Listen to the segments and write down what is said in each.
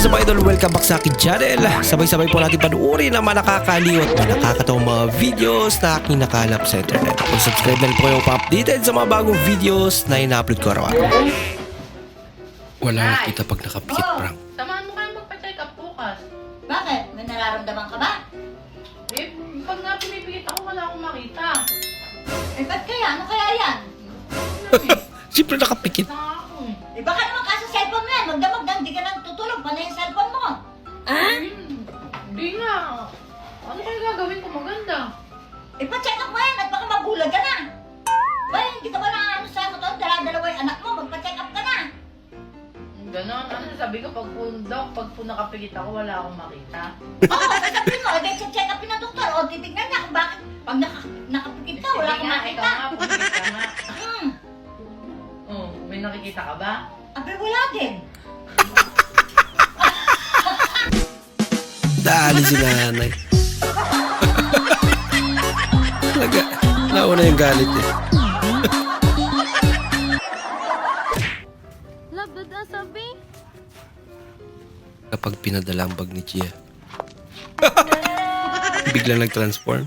is up idol? Welcome back sa akin channel. Sabay-sabay po natin panuorin ang mga nakakaliw at mga nakakatawang mga videos na aking nakalap sa internet. Kung subscribe na rin po kayo pa-updated sa mga bagong videos na ina-upload ko araw-araw. Wala nakita pag nakapikit prank. Samahan mo kayo magpa-check up bukas. Bakit? May nararamdaman ka ba? Eh, pag nga pinipigit ako, wala akong makita. Eh, ba't kaya? Ano kaya yan? Siyempre nakapikit. Ito nakapigit ako, wala akong makita. Oo, sasabihin mo. Eh, check up ng doktor. O, titignan niya kung bakit. Pag naka, nakapikit ka, wala nga, makita. Ikaw nga, pumigit ka nga. Hmm. Oh, may nakikita ka ba? Abe, wala din. Dali si nanay. Talaga, nauna yung galit eh. Kapag pinadala ang bag ni Chia. Biglang nag-transform.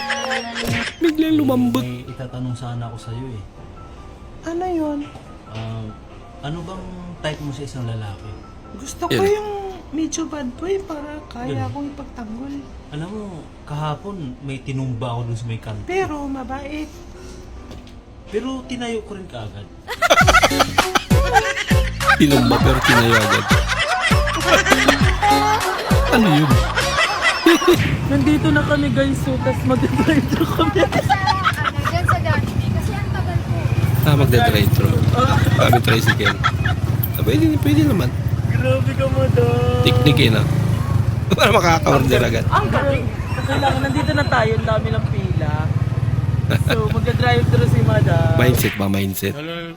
Biglang lumambot. May itatanong sana ako sa'yo eh. Ano yun? Ah, ano bang type mo sa isang lalaki? Gusto ko Yun. yung medyo bad boy para kaya Yun. akong ipagtanggol. Alam mo, kahapon may tinumba ako dun sa may kanto. Pero mabait. Pero tinayo ko rin kaagad. Tinumba pero tinayo agad. ano yun? Nandito na kami guys, so tas mag-drive na kami. Diyan sa daan. Kasi ang tagal po. Ah, magdadrive thru. Kami tricycle. Ah, pwede, pwede naman. Grabe ka mo daw! Tiknik eh na. Para makaka-order agad. Ang galing. Kailangan, nandito na tayo, ang dami ng pila. So, mag-drive thru si madam. Mindset ba? Mindset. oh,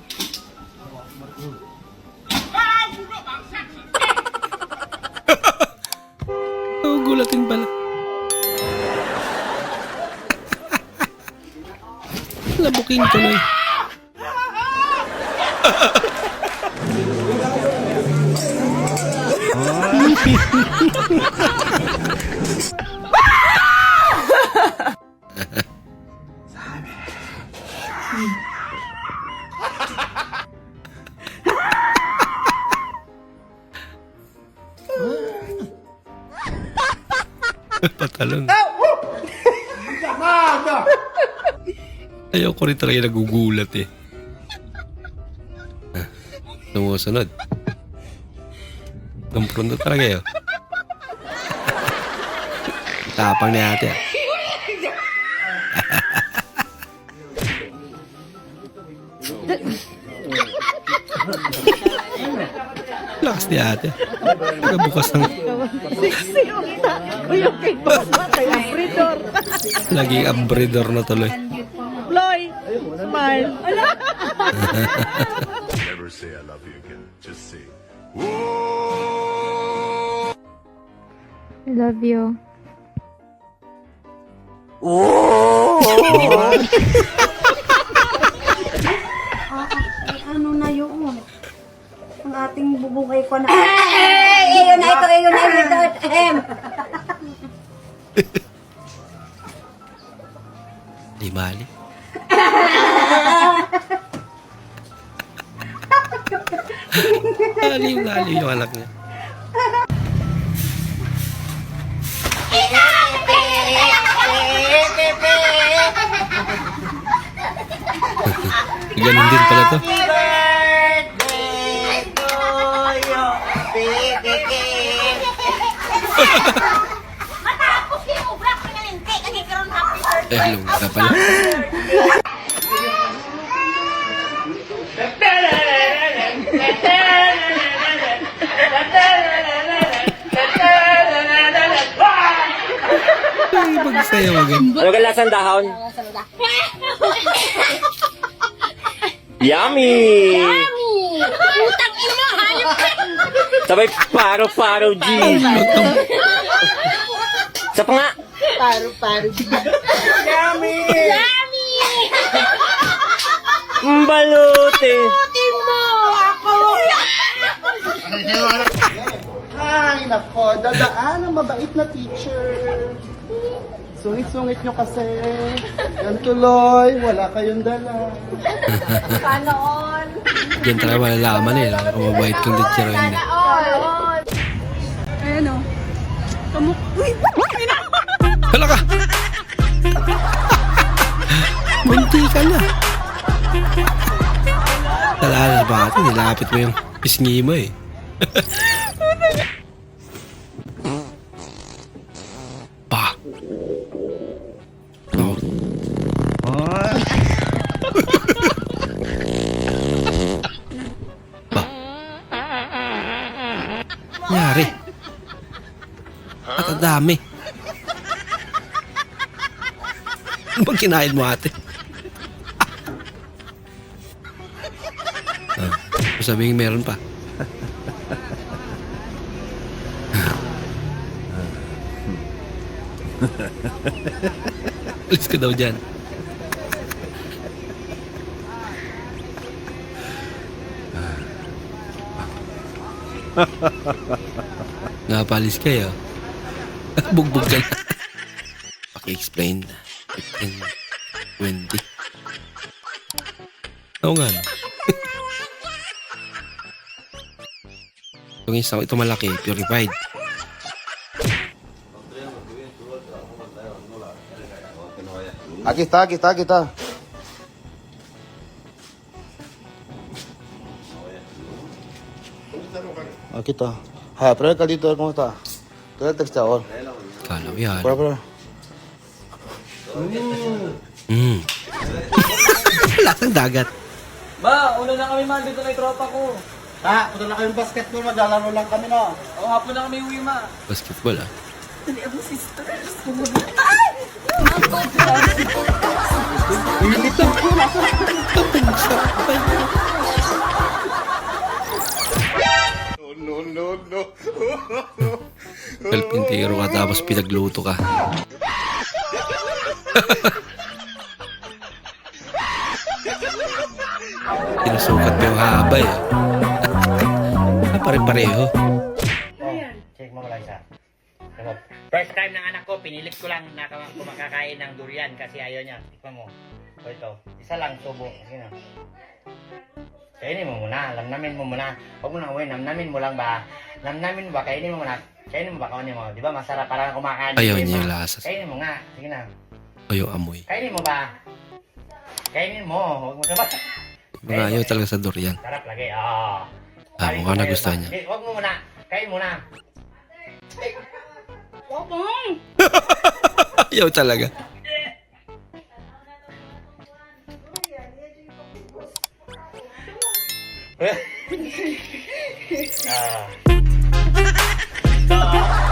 gulatin pala. Labukin tuloy. Patalon. Ayaw ko rin talaga nagugulat eh. Ah, Sumusunod. Tumpron na talaga yun. Tapang ni ate ah. Lakas ni ate. Nagabukas ng Uy, okay ba? Kay Abridor. laging abridor na tuloy. Floy, smile. Never say I love you again. Just say, Love you. ano Di mali. Laliw, laliw yung anak niya. Ganun din pala to. Matapos yung ubra ko na hindi. Kasi karoon happy birthday. Eh, hello na pala. Ay, magsayaw agad. Ano ka lasang dahon? Yummy! Putang ina, hayop ka. Sabay paro-paro, G! Sa pa nga! Yummy! Mbalute! Putin mo! Ako! Ay, nako, dadaan ang mabait na teacher. Sungit-sungit nyo kasi. Yan tuloy, wala kayong dala. Sana all. Diyan talaga malalaman eh, kung mabait kong teacher o hindi. All. Ayan o. Kamuk... Uy! Hala ka! Munti ka na. Talala ba ito? Nilapit mo yung pisngi mo eh. pa. Oh. ba? Nyari. At ang dami. Ano bang mo ate? ah, sabihin meron pa. Alis ka daw dyan. Napalis kayo. Bugbog ka na. Paki-explain. Captain Wendy. Oo nga. no. Itong isang ito malaki, purified. Aquí está, aquí está, aquí está. Aquí está. Ay, prueba el caldito a ver cómo está. Trae el textador. Kala ko yan. Prueba, prueba. Mm. Lasang dagat. Ba, una na kami man dito na yung tropa ko. Ha, punta na kayong basketball, maglalaro lang kami, no? O, hapon na kami uwi, ma. Basketball ah. No, no, no. Kalpintero ka tapos pinagluto ka. Sinusukat mo yung haba eh. Ah, Pare-pareho. Check mo lang isa. First time ng anak ko, pinilit ko lang na kumakakain ng durian kasi ayaw niya. Tikman mo. O ito, isa lang subo. Sige na. Kainin mo muna, lamnamin mo muna. Huwag mo na uwi, namnamin mo lang ba? Namnamin mo ba? Kainin mo muna. Kainin mo ba? Kainin mo. Di ba masarap para kumakain? Ayaw niya lasa. Kainin mo nga. Sige na. O yung amoy. Kainin mo ba? Kainin mo. Huwag mo naman. Mga ayaw talaga sa durian. Sarap lagi. Oo. Ah, mukhang nagustuhan niya. Hindi, Huwag mo muna. Kain muna. Ayaw talaga. Ah.